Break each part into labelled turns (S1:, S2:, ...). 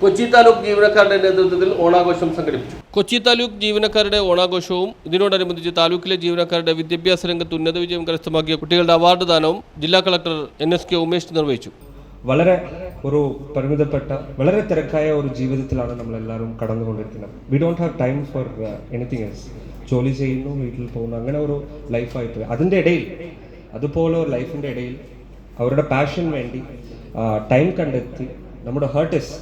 S1: Kochi taluk ജീവനക്കാരുടെ നേതൃത്വത്തിൽ ഓണാഘോഷം സംഘടിപ്പിച്ചു. കൊച്ചി താലൂക്ക് ജീവനക്കാരുടെ ഓണാഘോഷവും ഇതിനോടനുബന്ധിച്ച് താലൂക്കിലെ ജീവനക്കാരുടെ വിദ്യാഭ്യാസ രംഗത്ത് ഉന്നത വിജയം കരസ്ഥമാക്കിയ കുട്ടികളുടെ അവാർഡ് ദാനവും ജില്ലാ collector N S K Umesh നിർവഹിച്ചു.
S2: വളരെ ഒരു പരിമിതപ്പെട്ട വളരെ തിരക്കായ ഒരു ജീവിതത്തിലാണ് നമ്മൾ എല്ലാവരും കടന്നുകൊണ്ടിരിക്കുന്നത് we don't have time for anything else ജോലി ചെയ്യുന്നു വീട്ടിൽ പോകുന്നു അങ്ങനെ ഒരു ലൈഫായിട്ട് അതിന്റെ ഇടയിൽ അതുപോലെ ഒരു ലൈഫിന്റെ ഇടയിൽ അവരുടെ പാഷൻ വേണ്ടി ടൈം കണ്ടെത്തി നമ്മുടെ ഹേർട്ടിസ്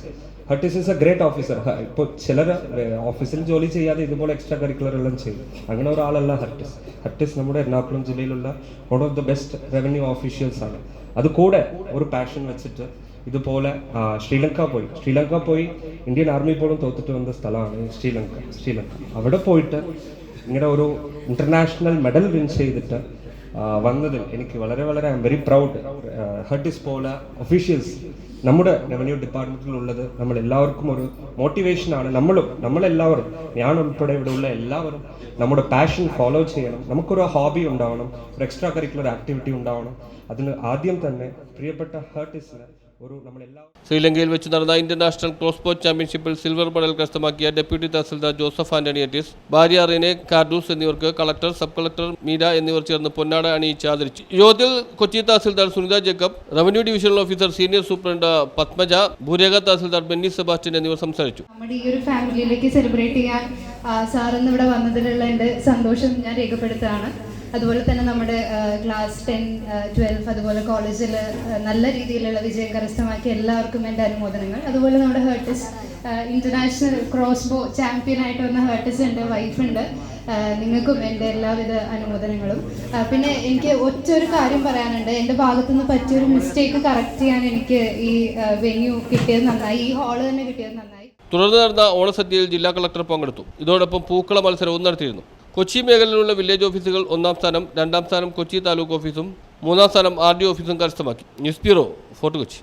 S2: ഹർട്ടിസ് ഇസ് എ ഗ്രേറ്റ് ഓഫീസർ ഇപ്പോൾ ചിലർ ഓഫീസിൽ ജോലി ചെയ്യാതെ ഇതുപോലെ എക്സ്ട്രാ കരിക്കുലർ എല്ലാം ചെയ്യും. അങ്ങനെ ഒരാളല്ല ഹർട്ടിസ് ഹർട്ടിസ് നമ്മുടെ എറണാകുളം ജില്ലയിലുള്ള one of the best revenue officials ആണ്. അത് കൂടെ ഒരു പാഷൻ വെച്ചിട്ട് ഇതുപോലെ ശ്രീലങ്ക പോയി. ശ്രീലങ്ക പോയി ഇന്ത്യൻ ആർമി പോലും തോത്തിട്ട് വന്ന സ്ഥലമാണ് ശ്രീലങ്ക. ശ്രീലങ്ക. അവിടെ പോയിട്ട് ഇങ്ങനെ ഒരു ഇന്റർനാഷണൽ മെഡൽ വിൻ ചെയ്തിട്ട് വന്നതിൽ എനിക്ക് വളരെ വളരെ ഐ എം വെരി പ്രൗഡ് ഹർട്ടിസ് പോല ഒഫീഷ്യൽസ് നമ്മുടെ റവന്യൂ ഡിപ്പാർട്ട്മെന്റിലുള്ളത് നമ്മൾ എല്ലാവർക്കും ഒരു മോട്ടിവേഷനാണ് നമ്മളും നമ്മളെല്ലാവരും ഞാൻ ഉൾപ്പെടെ ഇവിടെ ഉള്ള എല്ലാവരും നമ്മുടെ പാഷൻ ഫോളോ ചെയ്യണം. നമുക്കൊരു ഹോബി ഉണ്ടാവണം. ഒരു എക്സ്ട്രാ കരിക്കുലർ ആക്ടിവിറ്റി ഉണ്ടാവണം. അതിന് ആദ്യം തന്നെ പ്രിയപ്പെട്ട ഹേർട്ടിസിന് ഒരു നമ്മളെല്ലാവരും
S1: ശ്രീലങ്കയിൽ വെച്ച് നടന്ന ഇന്റർനാഷണൽ ക്രോസ് ബോട്ട് ചാമ്പ്യൻഷിപ്പിൽ സിൽവർ മെഡൽ കരസ്ഥമാക്കിയ ഡെപ്യൂട്ടി തഹസിൽദാർ ജോസഫ് ആന്റണി അറ്റീസ് ഭാര്യ റിനെ കാർഡൂസ് എന്നിവർക്ക് കളക്ടർ സബ് കളക്ടർ മീര എന്നിവർ ചേർന്ന് പൊന്നാട അണിയിച്ച് ആദരിച്ചു. യോഗത്തിൽ Kochi tahsildar Sunitha Jacob revenue divisional officer senior superintendent Padmaja ഭൂരേഖ tahsildar Benny Sebastian എന്നിവർ സംസാരിച്ചു.
S3: നമ്മുടെ ഈ ഒരു ഫാമിലിയിലേക്ക് സെലിബ്രേറ്റ് ചെയ്യാൻ സാർ ഇവിടെ വന്നതിലുള്ള എന്റെ സന്തോഷം ഞാൻ രേഖപ്പെടുത്തുകയാണ്. അതുപോലെ തന്നെ നമ്മുടെ ക്ലാസ് ടെൻ ട്വൽവ് അതുപോലെ കോളേജിൽ നല്ല രീതിയിലുള്ള വിജയം കരസ്ഥമാക്കിയ എല്ലാവർക്കും എന്റെ അനുമോദനങ്ങൾ. അതുപോലെ നമ്മുടെ ഹേർട്ടിസ് ഇന്റർനാഷണൽ ക്രോസ് ബോ ചാമ്പ്യൻ ആയിട്ട് വന്ന ഹേർട്ടിസ് ഉണ്ട് വൈഫുണ്ട് നിങ്ങൾക്കും എന്റെ എല്ലാവിധ അനുമോദനങ്ങളും. പിന്നെ എനിക്ക് ഒറ്റ ഒരു കാര്യം പറയാനുണ്ട്. എന്റെ ഭാഗത്തുനിന്ന് പറ്റിയൊരു മിസ്റ്റേക്ക് കറക്റ്റ് ചെയ്യാൻ എനിക്ക് ഈ വെന്യൂ കിട്ടിയത് നന്നായി. ഈ ഹാൾ തന്നെ കിട്ടിയത് നന്നായി.
S1: തുടർന്ന് നടന്ന ഓണസദ്യയിൽ ജില്ലാ കളക്ടർ പങ്കെടുത്തു. ഇതോടൊപ്പം പൂക്കള മത്സരവും നടത്തിയിരുന്നു. കൊച്ചി മേഖലയിലുള്ള വില്ലേജ് ഓഫീസുകൾ ഒന്നാം സ്ഥാനം രണ്ടാം സ്ഥാനം കൊച്ചി താലൂക്ക് ഓഫീസും മൂന്നാം സ്ഥാനം ആർ ഡി ഓഫീസും കരസ്ഥമാക്കി. News bureau Fort Kochi.